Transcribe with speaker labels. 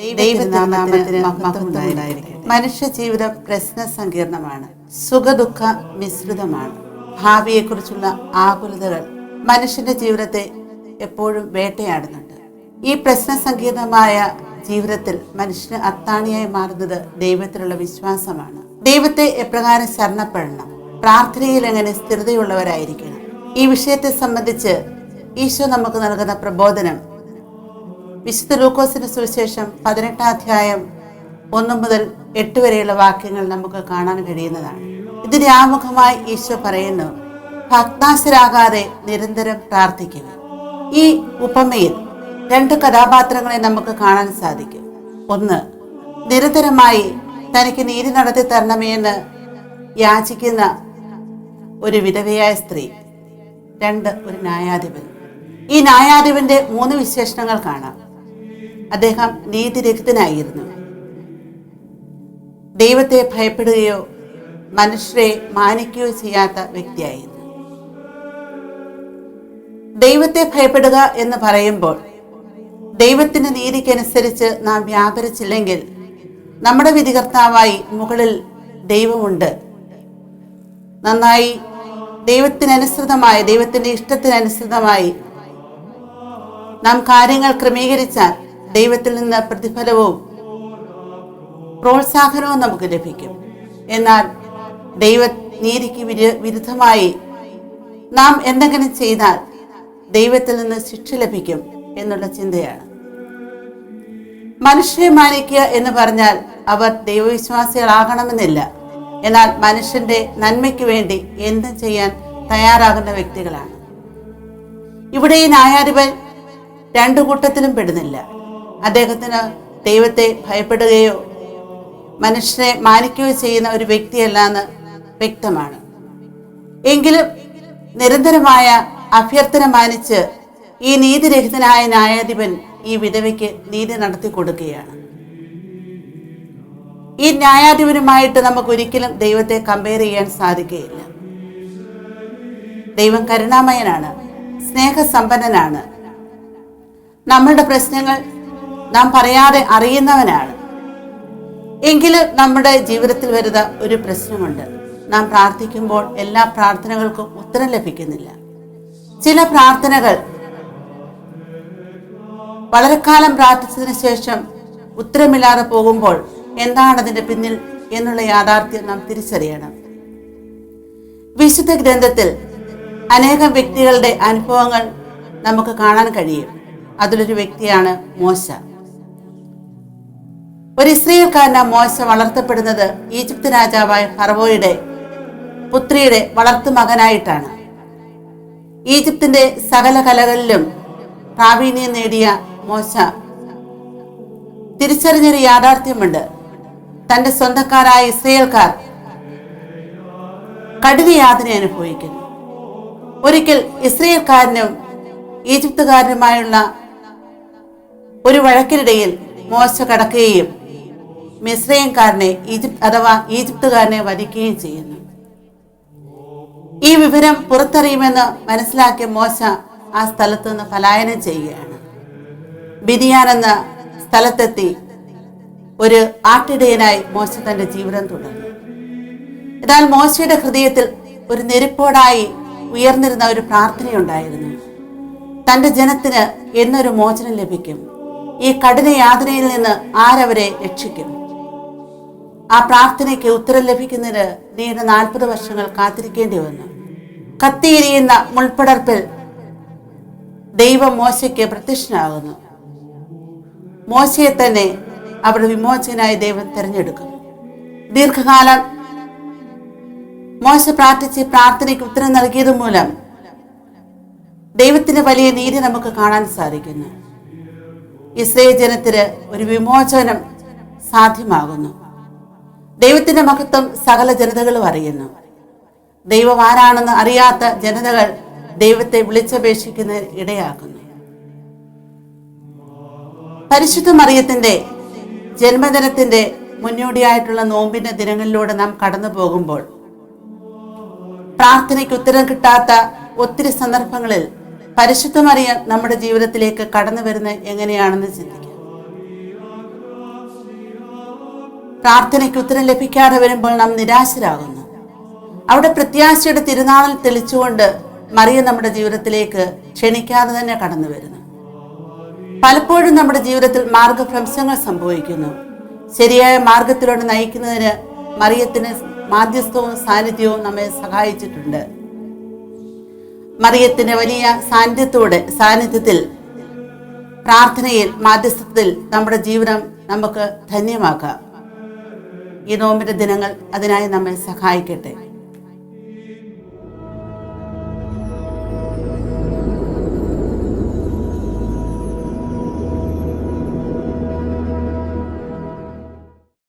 Speaker 1: ദൈവനാമത്തിന്. മനുഷ്യ ജീവിതം പ്രശ്ന സങ്കീർണമാണ്. സുഖദുഃഖ മിശ്രിതമാണ്. ഭാവിയെക്കുറിച്ചുള്ള ആകുലതകൾ മനുഷ്യന്റെ ജീവിതത്തെ എപ്പോഴും വേട്ടയാടുന്നുണ്ട്. ഈ പ്രശ്ന സങ്കീർണമായ ജീവിതത്തിൽ മനുഷ്യന് അത്താണിയായി മാറുന്നത് ദൈവത്തിലുള്ള വിശ്വാസമാണ്. ദൈവത്തെ എപ്രകാരം ശരണപ്പെടണം? പ്രാർത്ഥനയിൽ എങ്ങനെ സ്ഥിരതയുള്ളവരായിരിക്കണം? ഈ വിഷയത്തെ സംബന്ധിച്ച് ഈശോ നമുക്ക് നൽകുന്ന പ്രബോധനം വിശുദ്ധ ലൂക്കോസിന്റെ സുവിശേഷം പതിനെട്ടാം അധ്യായം ഒന്ന് മുതൽ എട്ട് വരെയുള്ള വാക്യങ്ങൾ നമുക്ക് കാണാൻ കഴിയുന്നതാണ്. ഇതിന് ആമുഖമായി ഈശോ പറയുന്നു ഭക്താശരാകാതെ നിരന്തരം പ്രാർത്ഥിക്കുക. ഈ ഉപമയിൽ രണ്ട് കഥാപാത്രങ്ങളെ നമുക്ക് കാണാൻ സാധിക്കും. ഒന്ന് നിരന്തരമായി തനിക്ക് നീതി നടത്തി തരണമെന്ന് യാചിക്കുന്ന ഒരു വിധവയായ സ്ത്രീ. രണ്ട് ഒരു ന്യായാധിപൻ. ഈ ന്യായാധിപന്റെ മൂന്ന് വിശേഷണങ്ങൾ കാണാം. അദ്ദേഹം നീതിരഹിതനായിരുന്നു. ദൈവത്തെ ഭയപ്പെടുകയോ മനുഷ്യരെ മാനിക്കുകയോ ചെയ്യാത്ത വ്യക്തിയായിരുന്നു. ദൈവത്തെ ഭയപ്പെടുക എന്ന് പറയുമ്പോൾ ദൈവത്തിന്റെ നീതിക്കനുസരിച്ച് നാം വ്യാപരിച്ചില്ലെങ്കിൽ നമ്മുടെ വിധികർത്താവായി മുകളിൽ ദൈവമുണ്ട്. നന്നായി ദൈവത്തിനനുസൃതമായി ദൈവത്തിന്റെ ഇഷ്ടത്തിനനുസൃതമായി നാം കാര്യങ്ങൾ ക്രമീകരിച്ചാൽ ദൈവത്തിൽ നിന്ന് പ്രതിഫലവും പ്രോത്സാഹനവും നമുക്ക് ലഭിക്കും. എന്നാൽ ദൈവ നീതിക്ക് വിരുദ്ധമായി നാം എന്തെങ്കിലും ചെയ്താൽ ദൈവത്തിൽ നിന്ന് ശിക്ഷ ലഭിക്കും എന്നുള്ള ചിന്തയാണ്. മനുഷ്യരെ മാനിക്കുക എന്ന് പറഞ്ഞാൽ അവർ ദൈവവിശ്വാസികളാകണമെന്നില്ല. എന്നാൽ മനുഷ്യന്റെ നന്മയ്ക്ക് വേണ്ടി എന്തും ചെയ്യാൻ തയ്യാറാകുന്ന വ്യക്തികളാണ്. ഇവിടെ ഈ ന്യായാധിപൻ രണ്ടു കൂട്ടത്തിലും പെടുന്നില്ല. അദ്ദേഹത്തിന് ദൈവത്തെ ഭയപ്പെടുകയോ മനുഷ്യനെ മാനിക്കുകയോ ചെയ്യുന്ന ഒരു വ്യക്തിയല്ല എന്ന് വ്യക്തമാണ്. എങ്കിലും നിരന്തരമായ അഭ്യർത്ഥന മാനിച്ച് ഈ നീതിരഹിതനായ ന്യായാധിപൻ ഈ വിധവയ്ക്ക് നീതി നടത്തി കൊടുക്കുകയാണ്. ഈ ന്യായാധിപനുമായിട്ട് നമുക്ക് ഒരിക്കലും ദൈവത്തെ കമ്പയർ ചെയ്യാൻ സാധിക്കുകയില്ല. ദൈവം കരുണാമയനാണ് സ്നേഹസമ്പന്നനാണ്. നമ്മളുടെ പ്രശ്നങ്ങൾ നാം പറയാതെ അറിയുന്നവനാണ്. എങ്കിലും നമ്മുടെ ജീവിതത്തിൽ വരുന്ന ഒരു പ്രശ്നമുണ്ട്. നാം പ്രാർത്ഥിക്കുമ്പോൾ എല്ലാ പ്രാർത്ഥനകൾക്കും ഉത്തരം ലഭിക്കുന്നില്ല. ചില പ്രാർത്ഥനകൾ വളരെ കാലം പ്രാർത്ഥിച്ചതിന് ശേഷം ഉത്തരമില്ലാതെ പോകുമ്പോൾ അതിന്റെ പിന്നിൽ എന്നുള്ള യാഥാർത്ഥ്യം നാം തിരിച്ചറിയണം. വിശുദ്ധ ഗ്രന്ഥത്തിൽ അനേകം വ്യക്തികളുടെ അനുഭവങ്ങൾ നമുക്ക് കാണാൻ കഴിയും. അതിലൊരു വ്യക്തിയാണ് മോശ. ഒരു ഇസ്രയേൽക്കാരന മോശ വളർത്തപ്പെടുന്നത് ഈജിപ്ത് രാജാവായ ഫറവോയുടെ പുത്രിയുടെ വളർത്തു മകനായിട്ടാണ് ഈജിപ്തിന്റെ സകല കലകളിലും പ്രാവീണ്യം നേടിയ മോശ തിരിച്ചറിഞ്ഞൊരു യാഥാർത്ഥ്യമുണ്ട്. തന്റെ സ്വന്തക്കാരായ ഇസ്രയേൽക്കാർ യാതന അനുഭവിക്കുന്നു. ഒരിക്കൽ ഇസ്രയേൽക്കാരനും ഈജിപ്തുകാരനുമായുള്ള ഒരു വഴക്കിനിടയിൽ മോശ കടക്കുകയും മിസ്രയംകാരനെ ഈജിപ്ത് അഥവാ ഈജിപ്തുകാരനെ വധിക്കുകയും ചെയ്യുന്നു. ഈ വിവരം പുറത്തറിയുമെന്ന് മനസ്സിലാക്കിയ മോശ ആ സ്ഥലത്ത് നിന്ന് പലായനം ചെയ്യുകയാണ്. ബിരിയാൻ എന്ന സ്ഥലത്തെത്തി ഒരു ആട്ടിടയനായി മോശ തന്റെ ജീവിതം തുടർന്നു. എന്നാൽ മോശയുടെ ഹൃദയത്തിൽ ഒരു നെരുപ്പോടായി ഉയർന്നിരുന്ന ഒരു പ്രാർത്ഥനയുണ്ടായിരുന്നു. തന്റെ ജനത്തിന് എന്നൊരു മോചനം ലഭിക്കും. ഈ കഠിന യാതനയിൽ നിന്ന് ആരവരെ രക്ഷിക്കും. ആ പ്രാർത്ഥനയ്ക്ക് ഉത്തരം ലഭിക്കുന്നതിന് നീണ്ട നാൽപ്പത് വർഷങ്ങൾ കാത്തിരിക്കേണ്ടി വന്നു. കത്തിയിരിയുന്ന മുൾപ്പടർപ്പിൽ ദൈവം മോശയ്ക്ക് പ്രത്യക്ഷനാകുന്നു. മോശയെ തന്നെ അവിടെ വിമോചകനായി ദൈവം തിരഞ്ഞെടുക്കുന്നു. ദീർഘകാലം മോശ പ്രാർത്ഥിച്ച് പ്രാർത്ഥനയ്ക്ക് ഉത്തരം നൽകിയത് മൂലം ദൈവത്തിന് വലിയ നീതി നമുക്ക് കാണാൻ സാധിക്കുന്നു. ഇസ്രയേൽ ജനത്തിന് ഒരു വിമോചനം സാധ്യമാകുന്നു. ദൈവത്തിന്റെ മഹത്വം സകല ജനതകളും അറിയുന്നു. ദൈവം ആരാണെന്ന് അറിയാത്ത ജനതകൾ ദൈവത്തെ വിളിച്ചപേക്ഷിക്കുന്ന ഇടയാക്കുന്നു. പരിശുദ്ധ മറിയത്തിന്റെ ജന്മദിനത്തിന്റെ മുന്നോടിയായിട്ടുള്ള നോമ്പിന്റെ ദിനങ്ങളിലൂടെ നാം കടന്നു പോകുമ്പോൾ പ്രാർത്ഥനയ്ക്ക് ഉത്തരം കിട്ടാത്ത ഒത്തിരി സന്ദർഭങ്ങളിൽ പരിശുദ്ധമറിയാൻ നമ്മുടെ ജീവിതത്തിലേക്ക് കടന്നു വരുന്നത് എങ്ങനെയാണെന്ന് ചിന്തിക്കാം. പ്രാർത്ഥനയ്ക്ക് ഉത്തരം ലഭിക്കാതെ വരുമ്പോൾ നാം നിരാശരാകുന്നു. അവിടെ പ്രത്യാശയുടെ തിരുനാളിൽ തെളിച്ചുകൊണ്ട് മറിയ നമ്മുടെ ജീവിതത്തിലേക്ക് ക്ഷണിക്കാതെ തന്നെ കടന്നു വരുന്നു. പലപ്പോഴും നമ്മുടെ ജീവിതത്തിൽ മാർഗഭ്രംശങ്ങൾ സംഭവിക്കുന്നു. ശരിയായ മാർഗത്തിലൂടെ നയിക്കുന്നതിന് മറിയത്തിന് മാധ്യസ്ഥവും സാന്നിധ്യവും നമ്മെ സഹായിച്ചിട്ടുണ്ട്. മറിയത്തിന്റെ വലിയ സാന്നിധ്യത്തോടെ സാന്നിധ്യത്തിൽ പ്രാർത്ഥനയിൽ മാധ്യസ്ഥത്തിൽ നമ്മുടെ ജീവിതം നമുക്ക് ധന്യമാക്കാം. ഈ നോമ്പിന്റെ ദിനങ്ങൾ അതിനായി നമ്മെ സഹായിക്കട്ടെ.